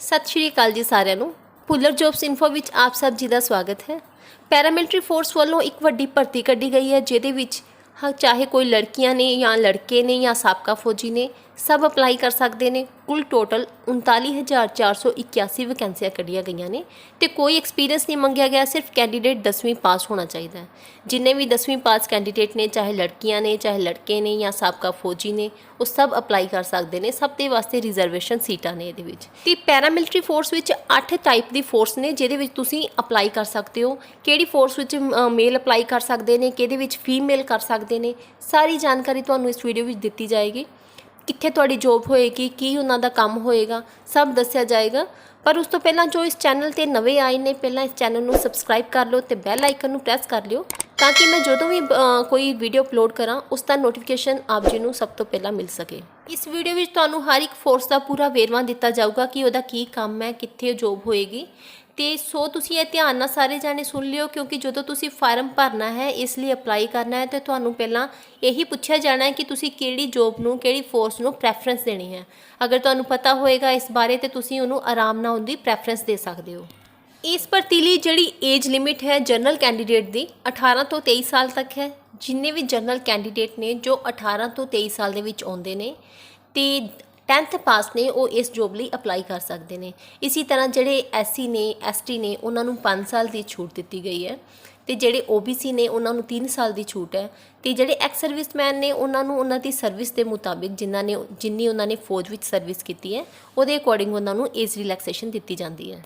ਸਤਿ ਸ਼੍ਰੀ ਅਕਾਲ ਜੀ ਸਾਰਿਆਂ ਨੂੰ। ਪੁੱਲਰ ਜੌਬਸ ਇਨਫੋ ਵਿੱਚ ਆਪ ਸਭ ਜੀ ਦਾ ਸਵਾਗਤ ਹੈ। ਪੈਰਾਮਿਲਟਰੀ ਫੋਰਸ ਵੱਲੋਂ ਇੱਕ ਵੱਡੀ ਭਰਤੀ ਕੱਢੀ ਗਈ ਹੈ, ਜਿਹਦੇ ਵਿੱਚ ਹਾਂ, ਚਾਹੇ ਕੋਈ ਲੜਕੀਆਂ ਨੇ ਜਾਂ ਲੜਕੇ ਨੇ ਜਾਂ ਸਾਬਕਾ ਫੌਜੀ ਨੇ ਸਭ ਅਪਲਾਈ ਕਰ ਸਕਦੇ ਨੇ। ਕੁੱਲ ਟੋਟਲ 39481 ਵੈਕੈਂਸੀਆਂ ਕੱਢੀਆਂ ਗਈਆਂ ਨੇ ਤੇ ਕੋਈ ਐਕਸਪੀਰੀਅੰਸ ਨਹੀਂ ਮੰਗਿਆ ਗਿਆ, ਸਿਰਫ ਕੈਂਡੀਡੇਟ 10ਵੀਂ ਪਾਸ ਹੋਣਾ ਚਾਹੀਦਾ ਹੈ। ਜਿੰਨੇ ਵੀ 10ਵੀਂ ਪਾਸ ਕੈਂਡੀਡੇਟ ਨੇ, ਚਾਹੇ ਲੜਕੀਆਂ ਨੇ, ਚਾਹੇ ਲੜਕੇ ਨੇ ਜਾਂ ਸਾਬਕਾ ਫੌਜੀ ਨੇ, ਉਹ ਸਭ ਅਪਲਾਈ ਕਰ ਸਕਦੇ ਨੇ। ਸਭ ਦੇ ਵਾਸਤੇ ਰਿਜ਼ਰਵੇਸ਼ਨ ਸੀਟਾਂ ਨੇ ਇਹਦੇ ਵਿੱਚ। ਤੇ ਪੈਰਾਮਿਲਟਰੀ ਫੋਰਸ ਵਿੱਚ 8 ਟਾਈਪ ਦੀ ਫੋਰਸ ਨੇ, ਜਿਹਦੇ ਵਿੱਚ ਤੁਸੀਂ ਅਪਲਾਈ ਕਰ ਸਕਦੇ ਹੋ। ਕਿਹੜੀ ਫੋਰਸ ਵਿੱਚ ਮੇਲ ਅਪਲਾਈ ਕਰ ਸਕਦੇ ਨੇ, ਕਿਹਦੇ ਵਿੱਚ ਫੀਮੇਲ ਕਰ ਸਕਦੇ ਨੇ, ਸਾਰੀ ਜਾਣਕਾਰੀ ਤੁਹਾਨੂੰ ਇਸ ਵੀਡੀਓ ਵਿੱਚ ਦਿੱਤੀ ਜਾਏਗੀ। ਕਿੱਥੇ ਤੁਹਾਡੀ ਜੌਬ ਹੋਏਗੀ, ਕੀ ਉਹਨਾਂ ਦਾ ਕੰਮ ਹੋਏਗਾ, ਸਭ ਦੱਸਿਆ ਜਾਏਗਾ। ਪਰ ਉਸ ਤੋਂ ਪਹਿਲਾਂ ਜੋ ਇਸ ਚੈਨਲ ਤੇ ਨਵੇਂ ਆਏ ਨੇ, ਪਹਿਲਾਂ ਇਸ ਚੈਨਲ ਨੂੰ ਸਬਸਕ੍ਰਾਈਬ ਕਰ ਲਓ ਤੇ ਬੈਲ ਆਈਕਨ ਨੂੰ ਪ੍ਰੈਸ ਕਰ ਲਿਓ ਤਾਂ ਕਿ ਮੈਂ ਜਦੋਂ ਵੀ ਕੋਈ ਵੀਡੀਓ ਅਪਲੋਡ ਕਰਾਂ, ਉਸ ਦਾ ਨੋਟੀਫਿਕੇਸ਼ਨ ਆਪ ਜੀ ਨੂੰ ਸਭ ਤੋਂ ਪਹਿਲਾਂ ਮਿਲ ਸਕੇ। ਇਸ ਵੀਡੀਓ ਵਿੱਚ ਤੁਹਾਨੂੰ ਹਰ ਇੱਕ ਫੋਰਸ ਦਾ ਪੂਰਾ ਵੇਰਵਾ ਦਿੱਤਾ ਜਾਊਗਾ ਕਿ ਉਹਦਾ ਕੀ ਕੰਮ ਹੈ, ਕਿੱਥੇ ਜੌਬ ਹੋਏਗੀ। ਤੇ ਸੋ ਤੁਸੀਂ ਇਹ ਧਿਆਨ ਨਾਲ ਸਾਰੇ ਜਾਣੇ ਸੁਣ ਲਿਓ, ਕਿਉਂਕਿ ਜਦੋਂ ਤੁਸੀਂ ਫਾਰਮ ਭਰਨਾ ਹੈ, ਇਸ ਲਈ ਅਪਲਾਈ ਕਰਨਾ ਹੈ, ਤੇ ਤੁਹਾਨੂੰ ਪਹਿਲਾਂ ਇਹੀ ਪੁੱਛਿਆ ਜਾਣਾ ਹੈ ਕਿ ਤੁਸੀਂ ਕਿਹੜੀ ਜੌਬ ਨੂੰ, ਕਿਹੜੀ ਫੋਰਸ ਨੂੰ ਪ੍ਰੈਫਰੈਂਸ ਦੇਣੀ ਹੈ। ਅਗਰ ਤੁਹਾਨੂੰ ਪਤਾ ਹੋਏਗਾ ਇਸ ਬਾਰੇ, ਤੇ ਤੁਸੀਂ ਉਹਨੂੰ ਆਰਾਮ ਨਾਲ ਉਹਦੀ ਪ੍ਰੈਫਰੈਂਸ ਦੇ ਸਕਦੇ ਹੋ। ਇਸ ਭਰਤੀ ਲਈ ਜਿਹੜੀ ਏਜ ਲਿਮਿਟ ਹੈ ਜਨਰਲ ਕੈਂਡੀਡੇਟ ਦੀ 18 ਤੋਂ 23 ਸਾਲ ਤੱਕ ਹੈ। ਜਿੰਨੇ ਵੀ ਜਨਰਲ ਕੈਂਡੀਡੇਟ ਨੇ ਜੋ 18 ਤੋਂ 23 ਸਾਲ ਦੇ ਵਿੱਚ ਆਉਂਦੇ ਨੇ, ਤੇ 10th ਪਾਸ ਨੇ, ਉਹ ਇਸ ਜੋਬ ਲਈ ਅਪਲਾਈ ਕਰ ਸਕਦੇ ਨੇ। ਇਸੇ ਤਰ੍ਹਾਂ ਜਿਹੜੇ ਐਸਸੀ ਨੇ ਐਸਟੀ ਨੇ, ਉਹਨਾਂ ਨੂੰ 5 ਸਾਲ ਦੀ ਛੂਟ ਦਿੱਤੀ ਗਈ ਹੈ ਤੇ ਜਿਹੜੇ OBC ਨੇ, ਉਹਨਾਂ ਨੂੰ 3 ਸਾਲ ਦੀ ਛੂਟ ਹੈ ਤੇ ਜਿਹੜੇ ਐਕਸ ਸਰਵਿਸਮੈਨ ਨੇ, ਉਹਨਾਂ ਨੂੰ ਉਹਨਾਂ ਦੀ ਸਰਵਿਸ ਦੇ ਮੁਤਾਬਿਕ ਜਿਨ੍ਹਾਂ ਨੇ, ਜਿੰਨੀ ਉਹਨਾਂ ਨੇ ਫੌਜ ਵਿੱਚ ਸਰਵਿਸ ਕੀਤੀ ਹੈ, ਉਹਦੇ ਅਕੋਰਡਿੰਗ ਉਹਨਾਂ ਨੂੰ ਏਜ ਰਿਲੈਕਸੇਸ਼ਨ ਦਿੱਤੀ ਜਾਂਦੀ ਹੈ।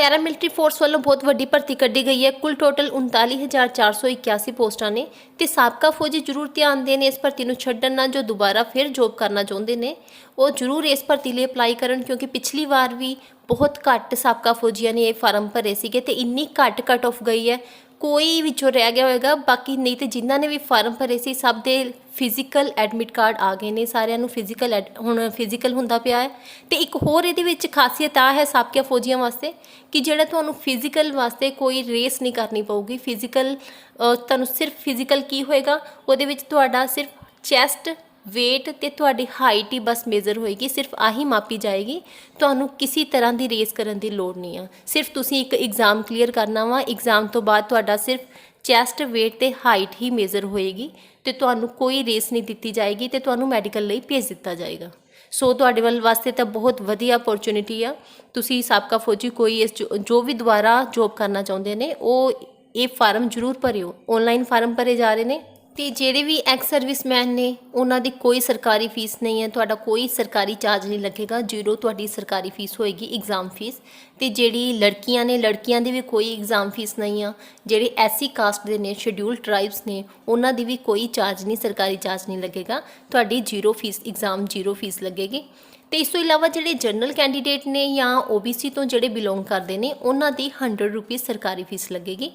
ਪੈਰਾਮਿਲਟਰੀ ਫੋਰਸ ਵੱਲੋਂ ਬਹੁਤ ਵੱਡੀ ਭਰਤੀ ਕੱਢੀ ਗਈ ਹੈ। ਕੁੱਲ ਟੋਟਲ 39481 ਪੋਸਟਾਂ ਨੇ। ਤੇ ਸਾਬਕਾ ਫੌਜੀ ਜ਼ਰੂਰ ਧਿਆਨ ਦੇਣ ਇਸ ਭਰਤੀ ਨੂੰ ਛੱਡਣ ਨਾ ਜੋ ਦੁਬਾਰਾ ਫਿਰ ਜੋਬ ਕਰਨਾ ਚਾਹੁੰਦੇ ਨੇ, ਉਹ ਜ਼ਰੂਰ ਇਸ ਭਰਤੀ ਲਈ ਅਪਲਾਈ ਕਰਨ ਕਿਉਂਕਿ ਪਿਛਲੀ ਵਾਰ ਵੀ ਬਹੁਤ ਘੱਟ ਸਾਬਕਾ ਫੌਜੀਆਂ ਨੇ ਇਹ ਫਾਰਮ ਭਰੇ ਸੀਗੇ ਤੇ ਇੰਨੀ ਘੱਟ ਕੱਟ ਆਫ ਗਈ ਹੈ। ਕੋਈ ਵਿੱਚੋਂ ਰਹਿ ਗਿਆ ਹੋਵੇਗਾ ਬਾਕੀ ਨਹੀਂ ਤੇ ਜਿਨ੍ਹਾਂ ਨੇ ਵੀ ਫਾਰਮ ਭਰੇ ਸੀ, ਸਭ ਦੇ ਫਿਜ਼ੀਕਲ ਐਡਮਿਟ ਕਾਰਡ ਆ ਗਏ ਨੇ, ਸਾਰਿਆਂ ਨੂੰ ਫਿਜ਼ੀਕਲ ਹੁਣ ਫਿਜ਼ੀਕਲ ਹੁੰਦਾ ਪਿਆ ਹੈ। ਤੇ ਇੱਕ ਹੋਰ ਇਹਦੇ ਵਿੱਚ ਖਾਸੀਅਤ ਆ ਹੈ ਸਾਬਕਾ ਫੌਜੀਆਂ ਵਾਸਤੇ, ਕਿ ਜਿਹੜਾ ਤੁਹਾਨੂੰ ਫਿਜ਼ੀਕਲ ਵਾਸਤੇ ਕੋਈ ਰੇਸ ਨਹੀਂ ਕਰਨੀ ਪਊਗੀ। ਫਿਜ਼ੀਕਲ ਤੁਹਾਨੂੰ ਸਿਰਫ ਫਿਜ਼ੀਕਲ ਕੀ ਹੋਏਗਾ, ਉਹਦੇ ਵਿੱਚ ਤੁਹਾਡਾ ਸਿਰਫ ਚੈਸਟ ਵੇਟ ਤੇ ਤੁਹਾਡੀ ਹਾਈਟ ਹੀ ਬਸ ਮੇਜ਼ਰ ਹੋਏਗੀ, ਸਿਰਫ ਆਹੀ ਮਾਪੀ ਜਾਏਗੀ, ਤੁਹਾਨੂੰ ਕਿਸੇ ਤਰ੍ਹਾਂ ਦੀ ਰੇਸ ਕਰਨ ਦੀ ਲੋੜ ਨਹੀਂ ਆ। ਸਿਰਫ ਤੁਸੀਂ ਇੱਕ ਐਗਜ਼ਾਮ ਕਲੀਅਰ ਕਰਨਾ ਵਾ ਐਗਜ਼ਾਮ ਤੋਂ ਬਾਅਦ ਤੁਹਾਡਾ ਸਿਰਫ ਚੈਸਟ ਵੇਟ ਤੇ ਹਾਈਟ ਹੀ ਮੇਜ਼ਰ ਹੋਏਗੀ ਤੇ ਤੁਹਾਨੂੰ ਕੋਈ ਰੇਸ ਨਹੀਂ ਦਿੱਤੀ ਜਾਏਗੀ ਤੇ ਤੁਹਾਨੂੰ ਮੈਡੀਕਲ ਲਈ ਭੇਜ ਦਿੱਤਾ ਜਾਏਗਾ। ਸੋ ਤੁਹਾਡੇ ਵੱਲ ਵਾਸਤੇ ਤਾਂ ਬਹੁਤ ਵਧੀਆ ਅਪੋਰਚੁਨਿਟੀ ਆ। ਤੁਸੀਂ ਸਾਬਕਾ ਫੌਜੀ ਕੋਈ ਇਸ ਜੋ ਵੀ ਦੁਬਾਰਾ ਜੋਬ ਕਰਨਾ ਚਾਹੁੰਦੇ ਨੇ, ਉਹ ਇਹ ਫਾਰਮ ਜ਼ਰੂਰ ਭਰਿਓ। ਆਨਲਾਈਨ ਫਾਰਮ ਭਰੇ ਜਾ ਰਹੇ ਨੇ। ਤੇ ਜਿਹੜੇ ਵੀ ਐਕਸ ਸਰਵਿਸਮੈਨ ਨੇ, ਉਹਨਾਂ ਦੀ ਕੋਈ ਸਰਕਾਰੀ ਫੀਸ ਨਹੀਂ ਹੈ, ਤੁਹਾਡਾ ਕੋਈ ਸਰਕਾਰੀ ਚਾਰਜ ਨਹੀਂ ਲੱਗੇਗਾ, ਜ਼ੀਰੋ ਤੁਹਾਡੀ ਸਰਕਾਰੀ ਫੀਸ ਹੋਏਗੀ ਐਗਜ਼ਾਮ ਫੀਸ ਤੇ ਜਿਹੜੀ ਲੜਕੀਆਂ ਨੇ, ਲੜਕੀਆਂ ਦੀ ਵੀ ਕੋਈ ਐਗਜ਼ਾਮ ਫੀਸ ਨਹੀਂ ਆ, ਜਿਹੜੇ ਐਸਸੀ ਕਾਸਟ ਦੇ ਨੇ ਸ਼ਡਿਊਲ ਟ੍ਰਾਈਬਸ ਨੇ, ਉਹਨਾਂ ਦੀ ਵੀ ਕੋਈ ਚਾਰਜ ਨਹੀਂ, ਸਰਕਾਰੀ ਚਾਰਜ ਨਹੀਂ ਲੱਗੇਗਾ, ਤੁਹਾਡੀ zero fee exam zero fee ਲੱਗੇਗੀ। ਤੇ ਇਸ ਤੋਂ ਇਲਾਵਾ ਜਿਹੜੇ ਜਨਰਲ ਕੈਂਡੀਡੇਟ ਨੇ ਜਾਂ OBC ਤੋਂ ਜਿਹੜੇ ਬਿਲੋਂਗ ਕਰਦੇ ਨੇ, ਉਹਨਾਂ ਦੀ 100 ਰੁਪਏ ਸਰਕਾਰੀ ਫੀਸ ਲੱਗੇਗੀ।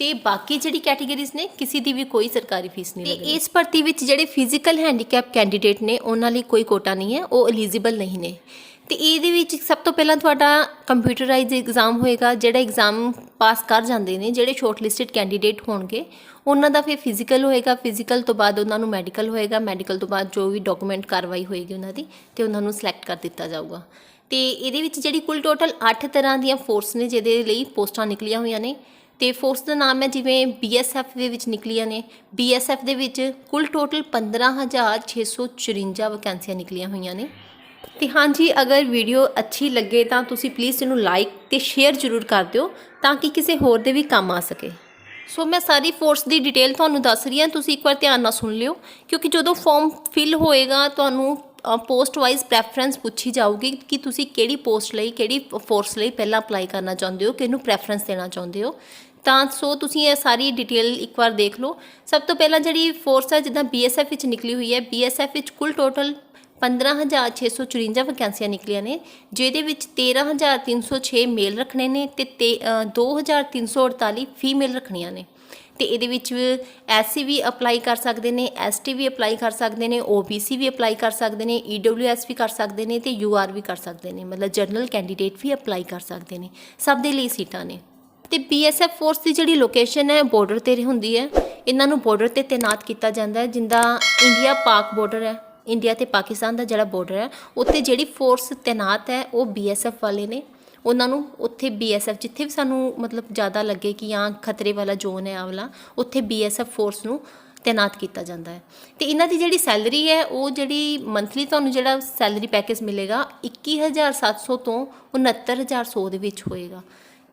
ਤੇ ਬਾਕੀ ਜਿਹੜੀ ਕੈਟਾਗਰੀਜ਼ ਨੇ ਕਿਸੇ ਦੀ ਵੀ ਕੋਈ ਸਰਕਾਰੀ ਫੀਸ ਨਹੀਂ ਲੱਗੇਗੀ ਇਸ ਭਰਤੀ ਵਿੱਚ ਜਿਹੜੇ ਫਿਜ਼ੀਕਲ ਹੈਂਡੀਕੈਪ ਕੈਂਡੀਡੇਟ ਨੇ ਉਹਨਾਂ ਲਈ ਕੋਈ ਕੋਟਾ ਨਹੀਂ ਹੈ ਉਹ ਐਲੀਜੀਬਲ ਨਹੀਂ ਨੇ। ਤੇ ਇਹਦੇ ਵਿੱਚ ਸਭ ਤੋਂ ਪਹਿਲਾਂ ਤੁਹਾਡਾ ਕੰਪਿਊਟਰਾਈਜ਼ ਐਗਜ਼ਾਮ ਹੋਏਗਾ ਜਿਹੜਾ ਐਗਜ਼ਾਮ ਪਾਸ ਕਰ ਜਾਂਦੇ ਨੇ ਜਿਹੜੇ ਸ਼ਾਰਟਲਿਸਟਡ ਕੈਂਡੀਡੇਟ ਹੋਣਗੇ ਉਹਨਾਂ ਦਾ ਫਿਰ ਫਿਜ਼ੀਕਲ ਹੋਏਗਾ ਫਿਜ਼ੀਕਲ ਤੋਂ ਬਾਅਦ ਉਹਨਾਂ ਨੂੰ ਮੈਡੀਕਲ ਹੋਏਗਾ ਮੈਡੀਕਲ ਤੋਂ ਬਾਅਦ ਜੋ ਵੀ ਡਾਕੂਮੈਂਟ ਕਾਰਵਾਈ ਹੋਏਗੀ ਉਹਨਾਂ ਦੀ ਤੇ ਉਹਨਾਂ ਨੂੰ ਸਿਲੈਕਟ ਕਰ ਦਿੱਤਾ ਜਾਊਗਾ। ਤੇ ਇਹਦੇ ਵਿੱਚ ਜਿਹੜੀ ਕੁੱਲ ਟੋਟਲ 8 ਤਰ੍ਹਾਂ ਦੀਆਂ ਫੋਰਸ ਨੇ ਜਿਹਦੇ ਲਈ ਪੋਸਟਾਂ ਨਿਕਲੀਆਂ ਹੋਈਆਂ ਨੇ ਤੇ ਫੋਰਸ ਦਾ ਨਾਮ ਹੈ ਜਿਵੇਂ BSF ਦੇ ਵਿੱਚ ਨਿਕਲੀਆਂ ਨੇ। BSF ਦੇ ਵਿੱਚ ਕੁੱਲ ਟੋਟਲ 15654 ਵੈਕੈਂਸੀਆਂ ਨਿਕਲੀਆਂ ਹੋਈਆਂ ਨੇ। ਤੇ ਹਾਂਜੀ, ਅਗਰ ਵੀਡੀਓ ਅੱਛੀ ਲੱਗੇ ਤਾਂ ਤੁਸੀਂ ਪਲੀਜ਼ ਇਹਨੂੰ ਲਾਈਕ ਤੇ ਸ਼ੇਅਰ ਜ਼ਰੂਰ ਕਰ ਦਿਓ ਤਾਂ ਕਿ ਕਿਸੇ ਹੋਰ ਦੇ ਵੀ ਕੰਮ ਆ ਸਕੇ। ਸੋ ਮੈਂ ਸਾਰੀ ਫੋਰਸ ਦੀ ਡਿਟੇਲ ਤੁਹਾਨੂੰ ਦੱਸ ਰਹੀ ਹਾਂ, ਤੁਸੀਂ ਇੱਕ ਵਾਰ ਧਿਆਨ ਨਾਲ ਸੁਣ ਲਿਓ। ਕਿਉਂਕਿ ਜਦੋਂ ਫਾਰਮ ਫਿਲ ਹੋਏਗਾ, ਤੁਹਾਨੂੰ ਪੋਸਟ ਵਾਈਜ਼ ਪ੍ਰੈਫਰੈਂਸ ਪੁੱਛੀ ਜਾਊਗੀ ਕਿ ਤੁਸੀਂ ਕਿਹੜੀ ਪੋਸਟ ਲਈ, ਕਿਹੜੀ ਫੋਰਸ ਲਈ ਪਹਿਲਾਂ ਅਪਲਾਈ ਕਰਨਾ ਚਾਹੁੰਦੇ ਹੋ, ਕਿਹਨੂੰ ਪ੍ਰੈਫਰੈਂਸ ਦੇਣਾ ਚਾਹੁੰਦੇ ਹੋ। ਤਾਂ ਸੋ ਤੁਸੀਂ ਇਹ ਸਾਰੀ ਡਿਟੇਲ ਇੱਕ ਵਾਰ ਦੇਖ ਲਓ। ਸਭ ਤੋਂ ਪਹਿਲਾਂ ਜਿਹੜੀ ਫੋਰਸ ਹੈ ਜਿੱਦਾਂ BSF ਵਿੱਚ ਨਿਕਲੀ ਹੋਈ ਹੈ BSF ਵਿੱਚ ਕੁੱਲ ਟੋਟਲ 15654 ਵੈਕੈਂਸੀਆਂ ਨਿਕਲੀਆਂ ਨੇ ਜਿਹਦੇ ਵਿੱਚ 13306 ਮੇਲ ਰੱਖਣੇ ਨੇ ਤੇ ਤੇ, ਅ, 2348 ਫੀਮੇਲ ਰੱਖਣੀਆਂ ਨੇ। ਤੇ ਇਹਦੇ ਵਿੱਚ ਐਸਸੀ ਵੀ ਅਪਲਾਈ ਕਰ ਸਕਦੇ ਨੇ ਐਸਟੀ ਵੀ ਅਪਲਾਈ ਕਰ ਸਕਦੇ ਨੇ OBC ਵੀ ਅਪਲਾਈ ਕਰ ਸਕਦੇ ਨੇ EWS ਵੀ ਕਰ ਸਕਦੇ ਨੇ ਤੇ UR ਵੀ ਕਰ ਸਕਦੇ ਨੇ ਮਤਲਬ ਜਨਰਲ ਕੈਂਡੀਡੇਟ ਵੀ ਅਪਲਾਈ ਕਰ ਸਕਦੇ ਨੇ। ਸਭ ਦੇ ਲਈ ਸੀਟਾਂ ਨੇ। ਤੇ BSF ਫੋਰਸ ਦੀ ਜਿਹੜੀ ਲੋਕੇਸ਼ਨ ਹੈ ਬਾਰਡਰ ਤੇ ਹੁੰਦੀ ਹੈ। ਇਹਨਾਂ ਨੂੰ ਬਾਰਡਰ ਤੇ ਤਾਇਨਾਤ ਕੀਤਾ ਜਾਂਦਾ ਹੈ, ਜਿੰਦਾ ਇੰਡੀਆ ਪਾਕ ਬਾਰਡਰ ਹੈ। ਇੰਡੀਆ ਤੇ ਪਾਕਿਸਤਾਨ ਦਾ ਜਿਹੜਾ ਬਾਰਡਰ ਹੈ, ਉੱਥੇ ਜਿਹੜੀ ਫੋਰਸ ਤੈਨਾਤ ਹੈ, ਉਹ ਬੀਐਸਐਫ ਵਾਲੇ ਨੇ। ਉਹਨਾਂ ਨੂੰ ਉੱਥੇ ਬੀਐਸਐਫ ਜਿੱਥੇ ਵੀ ਸਾਨੂੰ ਮਤਲਬ ਜ਼ਿਆਦਾ ਲੱਗੇ ਕਿ ਹਾਂ, ਖਤਰੇ ਵਾਲਾ ਜ਼ੋਨ ਹੈ ਆਵਲਾ ਉੱਥੇ ਬੀਐਸਐਫ ਫੋਰਸ ਨੂੰ ਤੈਨਾਤ ਕੀਤਾ ਜਾਂਦਾ ਹੈ। ਤੇ ਇਹਨਾਂ ਦੀ ਜਿਹੜੀ ਸੈਲਰੀ ਹੈ, ਉਹ ਜਿਹੜੀ ਮੰਥਲੀ ਤੁਹਾਨੂੰ ਜਿਹੜਾ ਸੈਲਰੀ ਪੈਕੇਜ ਮਿਲੇਗਾ 21700 ਤੋਂ 69100 ਦੇ ਵਿੱਚ ਹੋਏਗਾ।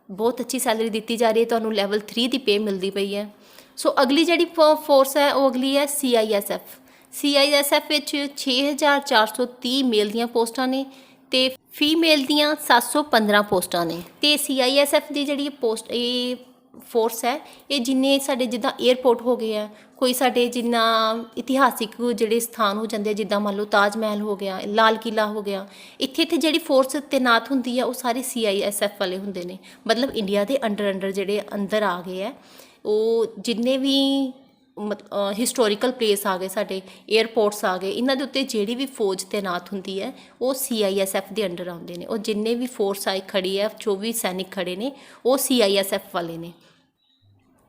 ਬਹੁਤ ਅੱਛੀ ਸੈਲਰੀ ਦਿੱਤੀ ਜਾ ਰਹੀ ਹੈ, ਤੁਹਾਨੂੰ ਲੈਵਲ 3 ਦੀ ਪੇ ਮਿਲਦੀ ਪਈ ਹੈ। ਸੋ ਅਗਲੀ ਜਿਹੜੀ ਫੋਰਸ ਹੈ, ਉਹ ਅਗਲੀ ਹੈ ਸੀਆਈਐਸਐਫ ਸੀਆਈਐਸਐਫ ਵਿੱਚ 6430 ਮੇਲ ਦੀਆਂ ਪੋਸਟਾਂ ਨੇ ਤੇ ਫੀਮੇਲ ਦੀਆਂ 715 ਪੋਸਟਾਂ ਨੇ। ਤੇ ਸੀਆਈਐਸਐਫ ਦੀ ਜਿਹੜੀ ਪੋਸਟ, ਇਹ ਫੋਰਸ ਹੈ। ਇਹ ਜਿੰਨੇ ਸਾਡੇ ਜਿੱਦਾਂ 에ਅਰਪੋਰਟ ਹੋ ਗਏ ਆ, ਕੋਈ ਸਾਡੇ ਜਿੰਨਾ ਇਤਿਹਾਸਿਕ ਜਿਹੜੇ ਸਥਾਨ ਹੋ ਜਾਂਦੇ ਆ, ਜਿੱਦਾਂ ਮੰਨ ਲਓ ਤਾਜ ਮਹਿਲ ਹੋ ਗਿਆ, ਲਾਲ ਕਿਲਾ ਹੋ ਗਿਆ ਇੱਥੇ ਇੱਥੇ ਜਿਹੜੀ ਫੋਰਸ ਤੈਨਾਤ ਹੁੰਦੀ ਆ, ਉਹ ਸਾਰੇ ਸੀਆਈਐਸਐਫ ਵਾਲੇ ਹੁੰਦੇ ਨੇ। ਮਤਲਬ ਇੰਡੀਆ ਦੇ ਅੰਡਰ ਅੰਡਰ ਜਿਹੜੇ ਅੰਦਰ ਆ ਗਏ ਆ, ਉਹ ਜਿੰਨੇ ਵੀ ਹਿਸਟੋਰੀਕਲ ਪਲੇਸ ਆ ਗਏ, ਸਾਡੇ 에ਅਰਪੋਰਟਸ ਆ ਗਏ, ਇਹਨਾਂ ਦੇ ਉੱਤੇ ਜਿਹੜੀ ਵੀ ਫੌਜ ਤੈਨਾਤ ਹੁੰਦੀ ਹੈ, ਉਹ ਸੀਆਈਐਸਐਫ ਦੇ ਅੰਡਰ ਆਉਂਦੇ ਨੇ। ਉਹ ਜਿੰਨੇ ਵੀ ਫੋਰਸ ਆਈ ਖੜੀ ਹੈ 24 ਸੈਨਿਕ ਖੜੇ ਨੇ, ਉਹ ਸੀਆਈਐਸਐਫ ਵਾਲੇ ਨੇ।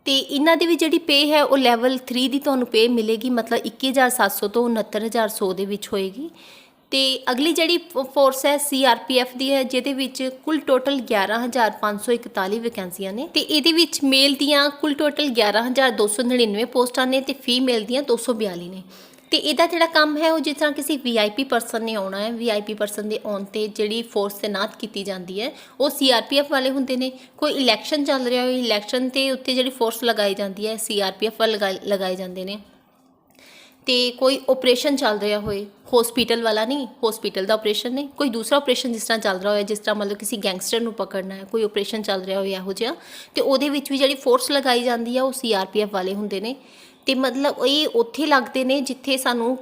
ਤੇ ਇਹਨਾਂ ਦੀ ਵੀ ਜਿਹੜੀ ਪੇ ਹੈ ਉਹ ਲੈਵਲ 3 ਦੀ ਤੁਹਾਨੂੰ ਪੇ ਮਿਲੇਗੀ, ਮਤਲਬ 21700 ਤੋਂ 69100 ਦੇ ਵਿੱਚ ਹੋਏਗੀ। ਤੇ ਅਗਲੀ ਜਿਹੜੀ ਫੋਰਸ ਹੈ ਸੀਆਰਪੀਐਫ ਦੀ ਹੈ, ਜਿਹਦੇ ਵਿੱਚ ਕੁੱਲ ਟੋਟਲ 11541 ਵੈਕੈਂਸੀਆਂ ਨੇ। ਤੇ ਇਹਦੇ ਵਿੱਚ ਮੇਲ ਦੀਆਂ ਕੁੱਲ ਟੋਟਲ 11299 ਪੋਸਟਾਂ ਨੇ ਤੇ ਫੀਮੇਲ ਦੀਆਂ 242 ਨੇ। ਤੇ ਇਹਦਾ ਜਿਹੜਾ ਕੰਮ ਹੈ, ਉਹ ਜਿਸ ਤਰ੍ਹਾਂ ਕਿਸੇ ਵੀਆਈਪੀ ਪਰਸਨ ਨੇ ਆਉਣਾ ਹੈ ਵੀਆਈਪੀ ਪਰਸਨ ਦੇ ਆਉਣ ਤੇ ਜਿਹੜੀ ਫੋਰਸ ਤੈਨਾਤ ਕੀਤੀ ਜਾਂਦੀ ਹੈ, ਉਹ ਸੀਆਰਪੀਐਫ ਵਾਲੇ ਹੁੰਦੇ ਨੇ। ਕੋਈ ਇਲੈਕਸ਼ਨ ਚੱਲ ਰਿਹਾ ਹੋਵੇ ਇਲੈਕਸ਼ਨ ਤੇ ਉੱਤੇ ਜਿਹੜੀ ਫੋਰਸ ਲਗਾਈ ਜਾਂਦੀ ਹੈ ਸੀਆਰਪੀਐਫ ਵਾਲੇ ਲਗਾਏ- ਲਗਾਏ ਜਾਂਦੇ ਨੇ। ਤੇ ਕੋਈ ਆਪਰੇਸ਼ਨ ਚੱਲ ਰਿਹਾ ਹੋਏ ਹਸਪੀਟਲ ਵਾਲਾ ਨਹੀਂ ਹਸਪੀਟਲ ਦਾ ਆਪਰੇਸ਼ਨ ਨਹੀਂ, ਕੋਈ ਦੂਸਰਾ ਆਪਰੇਸ਼ਨ ਜਿਸ ਤਰ੍ਹਾਂ ਚੱਲ ਰਿਹਾ ਹੋਇਆ, ਜਿਸ ਤਰ੍ਹਾਂ ਮਤਲਬ ਕਿਸੇ ਗੈਂਗਸਟਰ ਨੂੰ ਪਕੜਨਾ ਹੈ, ਕੋਈ ਆਪਰੇਸ਼ਨ ਚੱਲ ਰਿਹਾ ਹੋਇਆ ਇਹੋ ਜਿਹਾ, ਤੇ ਉਹਦੇ ਵਿੱਚ ਵੀ ਜਿਹੜੀ ਫੋਰਸ ਲਗਾਈ ਜਾਂਦੀ ਹੈ, ਉਹ ਸੀਆਰਪੀਐਫ ਵਾਲੇ ਹੁੰਦੇ ਨੇ। ਤੇ ਮਤਲਬ ਇਹ ਉੱਥੇ ਲੱਗਦੇ ਨੇ ਜਿੱਥੇ ਸਾਨੂੰ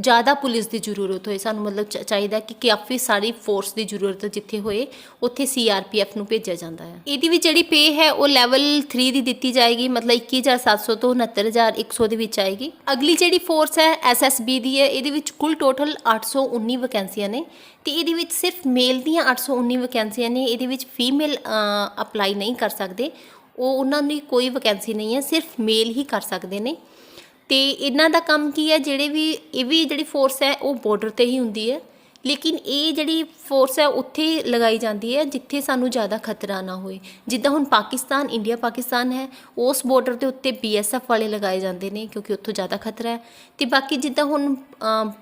ਜ਼ਿਆਦਾ ਪੁਲਿਸ ਦੀ ਜ਼ਰੂਰਤ ਹੋਏ। ਸਾਨੂੰ ਮਤਲਬ ਚ- ਚਾਹੀਦਾ ਕਿ ਕਾਫੀ ਸਾਰੀ ਫੋਰਸ ਦੀ ਜ਼ਰੂਰਤ ਜਿੱਥੇ ਹੋਏ, ਉੱਥੇ ਸੀਆਰਪੀਐਫ ਨੂੰ ਭੇਜਿਆ ਜਾਂਦਾ ਹੈ। ਇਹਦੀ ਵੀ ਜਿਹੜੀ ਪੇ ਹੈ, ਉਹ ਲੈਵਲ 3 ਦੀ ਦਿੱਤੀ ਜਾਏਗੀ, ਮਤਲਬ 21700 ਤੋਂ 69100 ਦੇ ਵਿੱਚ ਆਏਗੀ। ਅਗਲੀ ਜਿਹੜੀ ਫੋਰਸ ਹੈ ਐਸਐਸਬੀ ਦੀ ਹੈ, ਇਹਦੇ ਵਿੱਚ ਕੁੱਲ ਟੋਟਲ 819 ਵੈਕੈਂਸੀਆਂ ਨੇ ਤੇ ਇਹਦੇ ਵਿੱਚ ਸਿਰਫ ਮੇਲ ਦੀਆਂ 819 ਵੈਕੈਂਸੀਆਂ ਨੇ, ਇਹਦੇ ਵਿੱਚ ਫੀਮੇਲ ਅਪਲਾਈ ਨਹੀਂ ਕਰ ਸਕਦੇ। ਉਹ ਉਹਨਾਂ ਦੀ ਕੋਈ ਵੈਕੈਂਸੀ ਨਹੀਂ ਹੈ, ਸਿਰਫ ਮੇਲ ਹੀ ਕਰ ਸਕਦੇ ਨੇ। ਤੇ ਇਹਨਾਂ ਦਾ ਕੰਮ ਕੀ ਹੈ, ਜਿਹੜੇ ਵੀ, ਇਹ ਵੀ ਜਿਹੜੀ ਫੋਰਸ ਹੈ, ਉਹ ਬਾਰਡਰ ਤੇ ਹੀ ਹੁੰਦੀ ਹੈ। ਲੇਕਿਨ ਇਹ ਜਿਹੜੀ ਫੋਰਸ ਹੈ ਉੱਥੇ ਲਗਾਈ ਜਾਂਦੀ ਹੈ ਜਿੱਥੇ ਸਾਨੂੰ ਜ਼ਿਆਦਾ ਖਤਰਾ ਨਾ ਹੋਏ। ਜਿੱਦਾਂ ਹੁਣ ਪਾਕਿਸਤਾਨ ਇੰਡੀਆ ਪਾਕਿਸਤਾਨ ਹੈ, ਉਸ ਬਾਰਡਰ ਦੇ ਉੱਤੇ ਬੀਐਸਐਫ ਵਾਲੇ ਲਗਾਏ ਜਾਂਦੇ ਨੇ ਕਿਉਂਕਿ ਉੱਥੋਂ ਜ਼ਿਆਦਾ ਖਤਰਾ ਹੈ। ਤੇ ਬਾਕੀ ਜਿੱਦਾਂ ਹੁਣ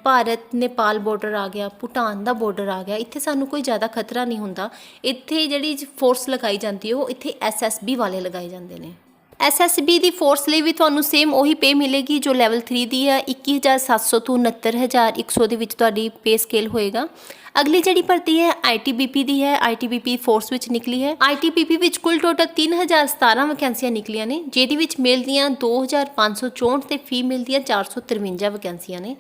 ਭਾਰਤ, ਨੇਪਾਲ ਬਾਰਡਰ ਆ ਗਿਆ, ਭੂਟਾਨ ਦਾ ਬਾਰਡਰ ਆ ਗਿਆ, ਇੱਥੇ ਸਾਨੂੰ ਕੋਈ ਜ਼ਿਆਦਾ ਖਤਰਾ ਨਹੀਂ ਹੁੰਦਾ। ਇੱਥੇ ਜਿਹੜੀ ਫੋਰਸ ਲਗਾਈ ਜਾਂਦੀ ਹੈ, ਉਹ ਇੱਥੇ ਐਸਐਸਬੀ ਵਾਲੇ ਲਗਾਏ ਜਾਂਦੇ ਨੇ। ਐਸਐਸਬੀ ਦੀ ਫੋਰਸ ਲਈ ਵੀ ਤੁਹਾਨੂੰ ਸੇਮ ਉਹੀ ਪੇ ਮਿਲੇਗੀ ਜੋ ਲੈਵਲ 3 ਦੀ ਹੈ 21700 ਤੋਂ 69100 ਦੇ ਵਿੱਚ ਤੁਹਾਡੀ ਪੇ ਸਕੇਲ ਹੋਏਗਾ। ਅਗਲੀ ਜਿਹੜੀ ਭਰਤੀ ਹੈ ਆਈਟੀਬੀਪੀ ਦੀ ਹੈ ਆਈਟੀਬੀਪੀ ਫੋਰਸ ਵਿੱਚ ਨਿਕਲੀ ਹੈ। ਆਈਟੀਬੀਪੀ ਵਿੱਚ ਕੁੱਲ ਟੋਟਲ 3017 ਵੈਕੈਂਸੀਆਂ ਨਿਕਲੀਆਂ ਨੇ, ਜਿਹਦੇ ਵਿੱਚ ਮੇਲ ਦੀਆਂ 2564 ਤੇ ਫੀਮੇਲ ਦੀਆਂ 453 ਵੈਕੈਂਸੀਆਂ ਨੇ।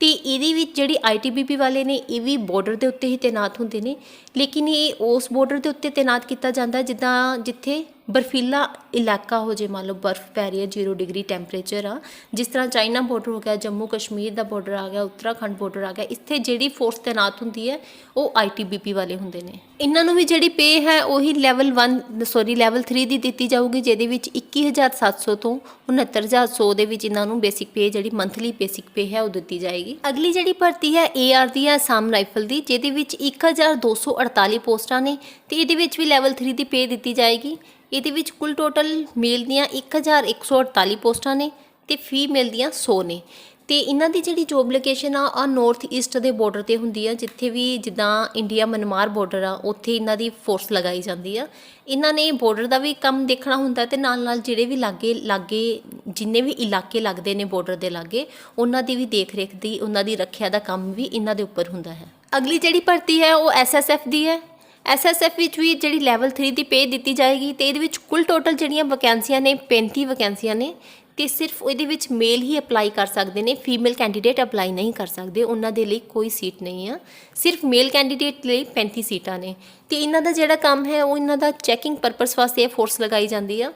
ਤੇ ਇਹਦੇ ਵਿੱਚ ਜਿਹੜੀ ਆਈਟੀਬੀਪੀ ਵਾਲੇ ਨੇ, ਇਹ ਵੀ ਬਾਰਡਰ ਦੇ ਉੱਤੇ ਹੀ ਤੈਨਾਤ ਹੁੰਦੇ ਨੇ। ਲੇਕਿਨ ਇਹ ਉਸ ਬਾਰਡਰ ਦੇ ਉੱਤੇ ਤੈਨਾਤ ਕੀਤਾ ਜਾਂਦਾ ਜਿੱਦਾਂ ਜਿੱਥੇ ਬਰਫੀਲਾ ਇਲਾਕਾ ਹੋ ਜੇ, ਮੰਨ ਲਓ ਬਰਫ਼ ਪੈ ਰਹੀ ਹੈ 0 ਡਿਗਰੀ ਟੈਂਪਰੇਚਰ ਆ, ਜਿਸ ਤਰ੍ਹਾਂ ਚਾਈਨਾ ਬਾਰਡਰ ਹੋ ਗਿਆ, ਜੰਮੂ ਕਸ਼ਮੀਰ ਦਾ ਬਾਰਡਰ ਆ ਗਿਆ, ਉੱਤਰਾਖੰਡ ਬਾਰਡਰ ਆ ਗਿਆ, ਇੱਥੇ ਜਿਹੜੀ ਫੋਰਸ ਤੈਨਾਤ ਹੁੰਦੀ ਹੈ, ਉਹ ਆਈਟੀਬੀਪੀ ਵਾਲੇ ਹੁੰਦੇ ਨੇ। ਇਹਨਾਂ ਨੂੰ ਵੀ ਜਿਹੜੀ ਪੇ ਹੈ, ਉਹੀ ਲੈਵਲ 1 ਸੌਰੀ ਲੈਵਲ 3 ਦੀ ਦਿੱਤੀ ਜਾਊਗੀ, ਜਿਹਦੇ ਵਿੱਚ 21700 ਤੋਂ 69100 ਦੇ ਵਿੱਚ ਇਹਨਾਂ ਨੂੰ ਬੇਸਿਕ ਪੇ ਜਿਹੜੀ ਮੰਥਲੀ ਬੇਸਿਕ ਪੇ ਹੈ, ਉਹ ਦਿੱਤੀ ਜਾਏਗੀ। ਅਗਲੀ ਜਿਹੜੀ ਭਰਤੀ ਹੈ ਏਆਰ ਦੀ ਹੈ ਆਸਾਮ ਰਾਈਫਲ ਦੀ, ਜਿਹਦੇ ਵਿੱਚ 1248 ਪੋਸਟਾਂ ਨੇ, ਤੇ ਇਹਦੇ ਵਿੱਚ ਵੀ ਲੈਵਲ 3 ਦੀ ਪੇ ਦਿੱਤੀ ਜਾਏਗੀ। ਇਹਦੇ ਵਿੱਚ ਕੁੱਲ ਟੋਟਲ ਮੇਲ ਦੀਆਂ 1148 ਪੋਸਟਾਂ ਨੇ ਤੇ ਫੀਮੇਲ ਦੀਆਂ 100 ਨੇ। ਤੇ ਇਹਨਾਂ ਦੀ ਜਿਹੜੀ ਜੋਬ ਲੋਕੇਸ਼ਨ ਆ ਆ ਨਾਰਥ ਈਸਟ ਦੇ ਬਾਰਡਰ ਤੇ ਹੁੰਦੀ ਆ, ਜਿੱਥੇ ਵੀ ਜਿੱਦਾਂ ਇੰਡੀਆ ਮਨਮਾਰ ਬਾਰਡਰ ਆ, ਉੱਥੇ ਇਹਨਾਂ ਦੀ ਫੋਰਸ ਲਗਾਈ ਜਾਂਦੀ ਆ। ਇਹਨਾਂ ਨੇ ਬਾਰਡਰ ਦਾ ਵੀ ਕੰਮ ਦੇਖਣਾ ਹੁੰਦਾ ਤੇ ਨਾਲ ਨਾਲ ਜਿਹੜੇ ਵੀ ਲਾਗੇ ਲਾਗੇ ਜਿੰਨੇ ਵੀ ਇਲਾਕੇ ਲੱਗਦੇ ਨੇ ਬਾਰਡਰ ਦੇ ਲਾਗੇ, ਉਹਨਾਂ ਦੀ ਵੀ ਦੇਖ ਰੇਖ ਦੀ, ਉਹਨਾਂ ਦੀ ਰੱਖਿਆ ਦਾ ਕੰਮ ਵੀ ਇਹਨਾਂ ਦੇ ਉੱਪਰ ਹੁੰਦਾ ਹੈ। ਅਗਲੀ ਜਿਹੜੀ ਭਰਤੀ ਹੈ, ਉਹ ਐਸਐਸਐਫ ਦੀ ਹੈ। ਐਸਐਸਐਫ ਵਿੱਚ ਵੀ ਜਿਹੜੀ ਲੈਵਲ 3 ਦੀ ਪੇ ਦਿੱਤੀ ਜਾਏਗੀ ਤੇ ਇਹਦੇ ਵਿੱਚ ਕੁੱਲ ਟੋਟਲ ਜਿਹੜੀਆਂ ਵੈਕੈਂਸੀਆਂ ਨੇ 35 ਵੈਕੈਂਸੀਆਂ ਨੇ, ਤੇ ਸਿਰਫ ਇਹਦੇ ਵਿੱਚ ਮੇਲ ਹੀ ਅਪਲਾਈ ਕਰ ਸਕਦੇ ਨੇ ਫੀਮੇਲ ਕੈਂਡੀਡੇਟ ਅਪਲਾਈ ਨਹੀਂ ਕਰ ਸਕਦੇ, ਉਹਨਾਂ ਦੇ ਲਈ ਕੋਈ ਸੀਟ ਨਹੀਂ ਆ। ਸਿਰਫ ਮੇਲ ਕੈਂਡੀਡੇਟ ਲਈ 35 ਸੀਟਾਂ ਨੇ। ਤੇ ਇਹਨਾਂ ਦਾ ਜਿਹੜਾ ਕੰਮ ਹੈ, ਉਹ ਇਹਨਾਂ ਦਾ ਚੈਕਿੰਗ ਪਰਪਸ ਵਾਸਤੇ ਇਹ ਫੋਰਸ ਲਗਾਈ ਜਾਂਦੀ ਆ।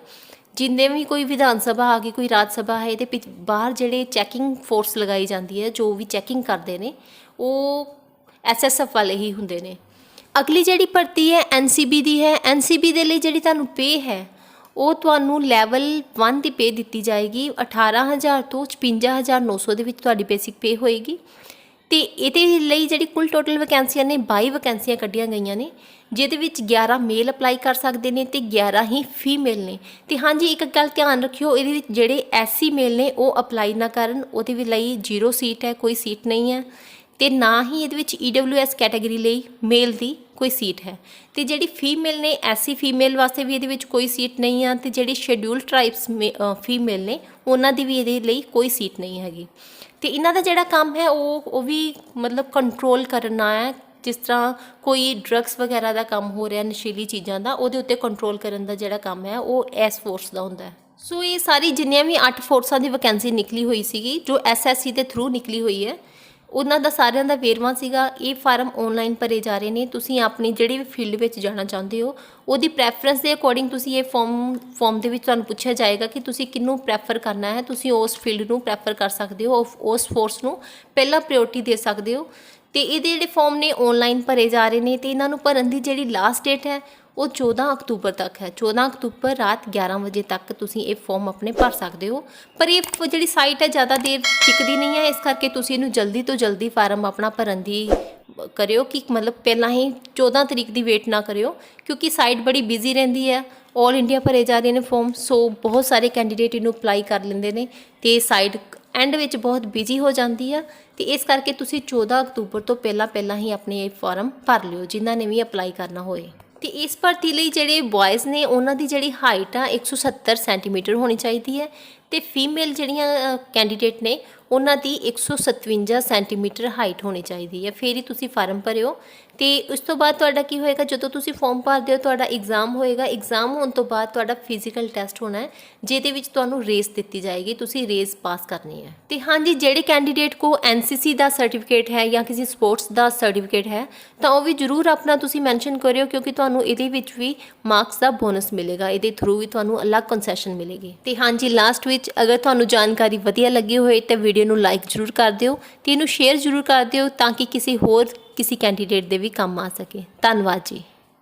ਜਿੰਨੇ ਵੀ ਕੋਈ ਵਿਧਾਨ ਸਭਾ ਆ ਗਈ, ਕੋਈ ਰਾਜ ਸਭਾ ਹੈ, ਇਹਦੇ ਪਿੱਛ- ਬਾਹਰ ਜਿਹੜੇ ਚੈਕਿੰਗ ਫੋਰਸ ਲਗਾਈ ਜਾਂਦੀ ਹੈ, ਜੋ ਵੀ ਚੈਕਿੰਗ ਕਰਦੇ ਨੇ, ਉਹ ਐਸਐਸਐਫ ਵਾਲੇ ਹੀ ਹੁੰਦੇ ਨੇ। ਅਗਲੀ ਜਿਹੜੀ ਭਰਤੀ ਹੈ ਐਨਸੀਬੀ ਦੀ ਹੈ ਐਨਸੀਬੀ ਦੇ ਲਈ ਜਿਹੜੀ ਤੁਹਾਨੂੰ ਪੇ ਹੈ, ਉਹ ਤੁਹਾਨੂੰ ਲੈਵਲ 1 ਦੀ ਪੇ ਦਿੱਤੀ ਜਾਏਗੀ 18000 ਤੋਂ 55900 ਦੇ ਵਿੱਚ ਤੁਹਾਡੀ ਬੇਸਿਕ ਪੇ ਹੋਏਗੀ। ਤੇ ਇਹਦੇ ਲਈ ਜਿਹੜੀ ਕੁੱਲ ਟੋਟਲ ਵੈਕੈਂਸੀਆਂ ਨੇ 22 ਵੈਕੈਂਸੀਆਂ ਕੱਢੀਆਂ ਗਈਆਂ ਨੇ, ਜਿਹਦੇ ਵਿੱਚ 11 ਮੇਲ ਅਪਲਾਈ ਕਰ ਸਕਦੇ ਨੇ ਤੇ 11 ਹੀ ਫੀਮੇਲ ਨੇ। ਤੇ ਹਾਂਜੀ, ਇੱਕ ਗੱਲ ਧਿਆਨ ਰੱਖਿਓ, ਇਹਦੇ ਵਿੱਚ ਜਿਹੜੇ ਐਸਸੀ ਮੇਲ ਨੇ, ਉਹ ਅਪਲਾਈ ਨਾ ਕਰਨ, ਉਹਦੇ ਲਈ ਜ਼ੀਰੋ ਸੀਟ ਹੈ, ਕੋਈ ਸੀਟ ਨਹੀਂ ਹੈ। ਤੇ ਨਾ ਹੀ ਇਹਦੇ ਵਿੱਚ EWS ਕੈਟਾਗਰੀ ਲਈ ਮੇਲ ਦੀ। ਕੋਈ ਸੀਟ ਹੈ। ਤੇ ਜਿਹੜੀ ਫੀਮੇਲ ਨੇ, ਐਸੀ ਫੀਮੇਲ ਵਾਸਤੇ ਵੀ ਇਹਦੇ ਵਿੱਚ ਕੋਈ ਸੀਟ ਨਹੀਂ ਆ ਤੇ ਜਿਹੜੀ ਸ਼ੈਡਿਊਲ ਟ੍ਰਾਈਬਸ ਫੀਮੇਲ ਨੇ, ਉਹਨਾਂ ਦੀ ਵੀ ਇਹਦੇ ਲਈ ਕੋਈ ਸੀਟ ਨਹੀਂ ਹੈਗੀ। ਤੇ ਇਹਨਾਂ ਦਾ ਜਿਹੜਾ ਕੰਮ ਹੈ, ਉਹ ਉਹ ਵੀ ਮਤਲਬ ਕੰਟਰੋਲ ਕਰਨਾ ਹੈ। ਜਿਸ ਤਰ੍ਹਾਂ ਕੋਈ ਡਰੱਗਸ ਵਗੈਰਾ ਦਾ ਕੰਮ ਹੋ ਰਿਹਾ, ਨਸ਼ੀਲੀ ਚੀਜ਼ਾਂ ਦਾ, ਉਹਦੇ ਉੱਤੇ ਕੰਟਰੋਲ ਕਰਨ ਦਾ ਜਿਹੜਾ ਕੰਮ ਹੈ, ਉਹ ਐਸ ਫੋਰਸ ਦਾ ਹੁੰਦਾ ਹੈ। ਸੋ ਇਹ ਸਾਰੀ ਜਿੰਨੀਆਂ ਵੀ 8 ਫੋਰਸਾਂ ਦੀ ਵੈਕੈਂਸੀ ਨਿਕਲੀ ਹੋਈ ਸੀਗੀ, ਜੋ ਐਸਐਸਸੀ ਦੇ ਥਰੂ ਨਿਕਲੀ ਹੋਈ ਹੈ ਉਹਨਾਂ ਦਾ ਸਾਰਿਆਂ ਦਾ ਵੇਰਵਾ ਸੀਗਾ, ਇਹ ਫਾਰਮ ਆਨਲਾਈਨ ਭਰੇ ਜਾ ਰਹੇ ਨੇ, ਤੁਸੀਂ ਆਪਣੀ ਜਿਹੜੀ ਵੀ ਫੀਲਡ ਵਿੱਚ ਜਾਣਾ ਚਾਹੁੰਦੇ ਹੋ, ਉਹਦੀ ਪ੍ਰੈਫਰੈਂਸ ਦੇ ਅਕੋਰਡਿੰਗ ਤੁਸੀਂ ਇਹ ਫਾਰਮ ਫਾਰਮ ਦੇ ਵਿੱਚ ਤੁਹਾਨੂੰ ਪੁੱਛਿਆ ਜਾਏਗਾ ਕਿ ਤੁਸੀਂ ਕਿਹਨੂੰ ਪ੍ਰੈਫਰ ਕਰਨਾ ਹੈ, ਤੁਸੀਂ ਉਸ ਫੀਲਡ ਨੂੰ ਪ੍ਰੈਫਰ ਕਰ ਸਕਦੇ ਹੋ ਉਸ- ਉਸ ਫੋਰਸ ਨੂੰ ਪਹਿਲਾਂ ਪ੍ਰਾਇੋਰਟੀ ਦੇ ਸਕਦੇ ਹੋ। ਤੇ ਇਹਦੇ ਜਿਹੜੇ ਫਾਰਮ ਨੇ ਆਨਲਾਈਨ ਭਰੇ ਜਾ ਰਹੇ ਨੇ, ਤੇ ਇਹਨਾਂ ਨੂੰ ਭਰਨ ਦੀ ਜਿਹੜੀ ਲਾਸਟ ਡੇਟ ਹੈ ਉਹ 14 ਅਕਤੂਬਰ ਤੱਕ ਹੈ। 14 ਅਕਤੂਬਰ ਰਾਤ 11 ਵਜੇ ਤੱਕ ਤੁਸੀਂ ਇਹ ਫਾਰਮ ਆਪਣੇ ਭਰ ਸਕਦੇ ਹੋ। ਪਰ ਇਹ ਜਿਹੜੀ ਸਾਈਟ ਹੈ, ਜ਼ਿਆਦਾ ਦੇਰ ਟਿਕਦੀ ਨਹੀਂ ਹੈ। ਇਸ ਕਰਕੇ ਤੁਸੀਂ ਇਹਨੂੰ ਜਲਦੀ ਤੋਂ ਜਲਦੀ ਫਾਰਮ ਆਪਣਾ ਭਰਨ ਦੀ ਕਰਿਓ ਕਿ ਮਤਲਬ ਪਹਿਲਾਂ ਹੀ 14 ਤਰੀਕ ਦੀ ਵੇਟ ਨਾ ਕਰਿਓ। ਕਿਉਂਕਿ ਸਾਈਟ ਬੜੀ ਬਿਜ਼ੀ ਰਹਿੰਦੀ ਹੈ। 올 ਇੰਡੀਆ ਭਰੇ ਜਾ ਰਹੇ ਨੇ ਫਾਰਮ ਸੋ ਬਹੁਤ ਸਾਰੇ ਕੈਂਡੀਡੇਟ ਇਹਨੂੰ ਅਪਲਾਈ ਕਰ ਲੈਂਦੇ ਨੇ ਤੇ ਸਾਈਟ ਐਂਡ ਵਿੱਚ ਬਹੁਤ ਬਿਜ਼ੀ ਹੋ ਜਾਂਦੀ ਆ ਤੇ ਇਸ ਕਰਕੇ ਤੁਸੀਂ 14 ਅਕਤੂਬਰ ਤੋਂ ਪਹਿਲਾਂ ਪਹਿਲਾਂ ਹੀ ਆਪਣੇ ਇਹ ਫਾਰਮ ਭਰ ਲਿਓ, ਜਿਨ੍ਹਾਂ ਨੇ ਵੀ ਅਪਲਾਈ ਕਰਨਾ ਹੋਏ। ਤੇ ਇਸ ਭਰਤੀ ਲਈ ਜਿਹੜੇ ਬॉयਜ਼ ਨੇ ਉਹਨਾਂ ਦੀ ਜਿਹੜੀ ਹਾਈਟ ਆ 170 ਸੈਂਟੀਮੀਟਰ ਹੋਣੀ ਚਾਹੀਦੀ ਹੈ ਤੇ ਫੀਮੇਲ ਜਿਹੜੀਆਂ ਕੈਂਡੀਡੇਟ ਨੇ, ਉਹਨਾਂ ਦੀ 157 ਸੈਂਟੀਮੀਟਰ ਹਾਈਟ ਹੋਣੀ ਚਾਹੀਦੀ ਹੈ। ਫਿਰ ਹੀ ਤੁਸੀਂ ਫਾਰਮ ਭਰਿਓ। ਤੇ ਉਸ ਤੋਂ ਬਾਅਦ ਤੁਹਾਡਾ ਕੀ ਹੋਏਗਾ? ਜਦੋਂ ਤੁਸੀਂ ਫਾਰਮ ਭਰਦੇ ਹੋ, ਤੁਹਾਡਾ ਐਗਜ਼ਾਮ ਹੋਏਗਾ। ਐਗਜ਼ਾਮ ਹੋਣ ਤੋਂ ਬਾਅਦ ਤੁਹਾਡਾ ਫਿਜ਼ੀਕਲ ਟੈਸਟ ਹੋਣਾ ਹੈ, ਜਿਹਦੇ ਵਿੱਚ ਤੁਹਾਨੂੰ ਰੇਸ ਦਿੱਤੀ ਜਾਏਗੀ। ਤੁਸੀਂ ਰੇਸ ਪਾਸ ਕਰਨੀ ਹੈ। ਤੇ ਹਾਂਜੀ, ਜਿਹੜੇ ਕੈਂਡੀਡੇਟ ਕੋ ਐਨਸੀਸੀ ਦਾ ਸਰਟੀਫਿਕੇਟ ਹੈ ਜਾਂ ਕਿਸੇ ਸਪੋਰਟਸ ਦਾ ਸਰਟੀਫਿਕੇਟ ਹੈ, ਤਾਂ ਉਹ ਵੀ ਜਰੂਰ ਆਪਣਾ ਤੁਸੀਂ ਮੈਂਸ਼ਨ ਕਰਿਓ, ਕਿਉਂਕਿ ਤੁਹਾਨੂੰ ਇਹਦੇ ਵਿੱਚ ਵੀ ਮਾਰਕਸ ਦਾ ਬੋਨਸ ਮਿਲੇਗਾ। ਇਹਦੇ ਥਰੂ ਵੀ ਤੁਹਾਨੂੰ ਅਲੱਗ ਕਨਸੈਸ਼ਨ ਮਿਲੇਗੀ। ਤੇ ਹਾਂਜੀ ਲਾਸਟ ਵਿੱਚ ਅਗਰ ਤੁਹਾਨੂੰ ਜਾਣਕਾਰੀ ਵਧੀਆ ਲੱਗੀ ਹੋਵੇ ਤਾਂ ਵੀਡੀਓ ਨੂੰ ਲਾਈਕ ਜਰੂਰ ਕਰ ਦਿਓ ਤੇ ਇਹਨੂੰ ਸ਼ੇਅਰ ਜਰੂਰ ਕਰ ਦਿਓ, ਤਾਂ ਕਿ ਕਿਸੇ ਹੋਰ ਕਿਸੇ ਕੈਂਡੀਡੇਟ ਦੇ ਵੀ ਕੰਮ ਆ ਸਕੇ। ਧੰਨਵਾਦ ਜੀ।